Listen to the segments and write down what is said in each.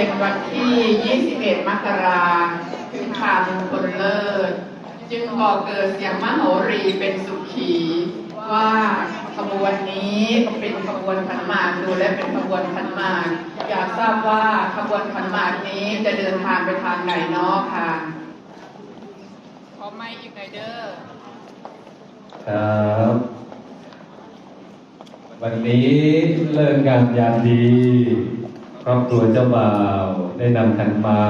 ็นวันที่ 21 มกราถึงคามงคลเลิศ จึงก่อเกิดเสียงมโหรีเป็นสุขี ว่าขบวนนี้เป็นขบวนขันหมากดูและเป็นขบวนขันหมากอยากทราบว่าขบวนขันหมากนี้จะเดินทางไปทางไหนเนาะค่ะ ขอไม่อีกหน่อยเด้อครับวันนี้เลิกงามยามดี ครอบครัวเจ้าบ่าวได้นำขันมา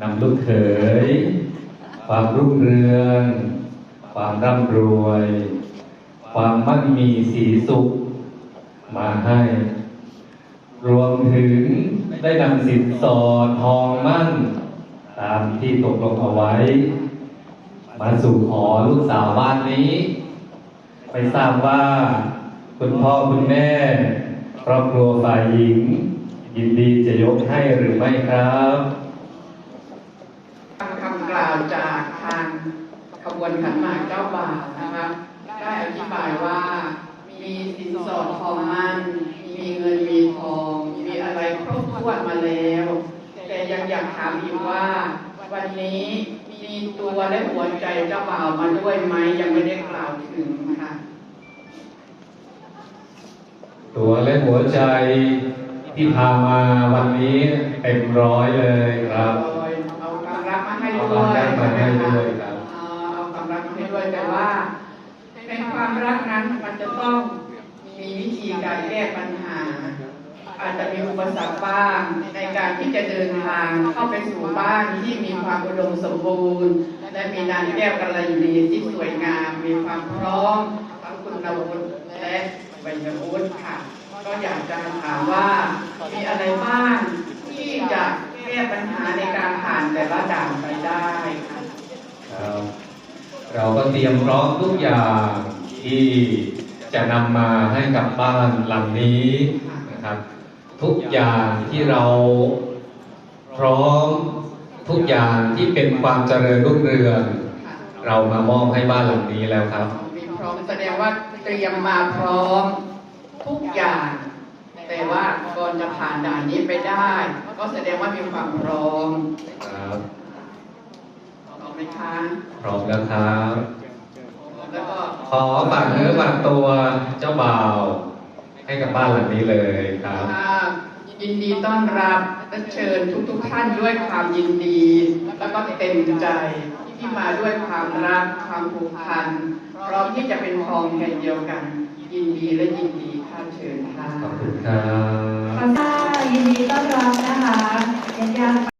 นำลูกเขย ความรุ่งเรือง ความร่ำรวย ความมั่งมีสีสุข มาให้ รวมถึงได้นำสินสอดทองมั่น ตามที่ตกลงเอาไว้ มาสู่ขอลูกสาวบ้านนี้ ไปทราบว่า คุณพ่อคุณแม่ครอบครัวฝ่ายหญิง ยินดีจะยกให้หรือไม่ครับฟังคำกล่าวจากทางขบวนขันหมากเจ้าบ่าวนะคะได้อธิบายว่า มีสินสอดทองมั่น มีเงินมีทอง มีอะไรครบถ้วนมาแล้ว แต่ยังอยากถามอีกว่า วันนี้มีตัวและหัวใจเจ้าบ่าวมาด้วยไหมยังไม่ได้กล่าวถึงค่ะ ตัวและหัวใจ ที่พามาวันนี้เต็มร้อยเลยครับ เอาความรักมาให้เอาความรักมาให้ด้วยครับเอาความรักมาให้ด้วยแต่ว่าในความรักนั้นมันจะต้องมีวิธีการแก้ปัญหา อาจจะมีอุปสรรคบ้างในการที่จะเดินทางเข้าไปสู่บ้านที่มีความอุดมสมบูรณ์ และมีนางแก้วกัลยาณีที่สวยงาม มีความพร้อมทั้งคุณวุฒิและ วัยวุฒิค่ะ ก็อยากจะถามว่ามีอะไรบ้างที่จะแก้ปัญหาในการผ่านแต่ละด่านไปได้ค่ะครับเราก็เตรียมพร้อมทุกอย่างที่จะนำมาให้กับบ้านหลังนี้นะครับ ทุกอย่างที่เราพร้อมทุกอย่างที่เป็นความเจริญรุ่งเรือง เรามามอบให้บ้านหลังนี้แล้วครับ ร้อมแสดงว่าเตรียมมาพร้อมทุกอย่าง แต่ว่าก่อนจะผ่านด่านนี้ไปได้ ก็แสดงว่ามีความพร้อมครับพร้อมไหมคะพร้อมแล้วครับ แล้วก็ขอฝากเนื้อฝากตัวเจ้าบ่าว ให้กับบ้านหลังนี้เลยครับอ่ายินดีต้อนรับและเชิญทุกๆท่านด้วยความยินดี แล้วก็เต็มใจที่มาด้วยความรักความผูกพัน พร้อมที่จะเป็นพองแห่งเดียวกัน ยินดีและยินดีค่ะเชิญค่ะขอบคุณครับค่ะยินดีต้อนรับนะคะญาติๆ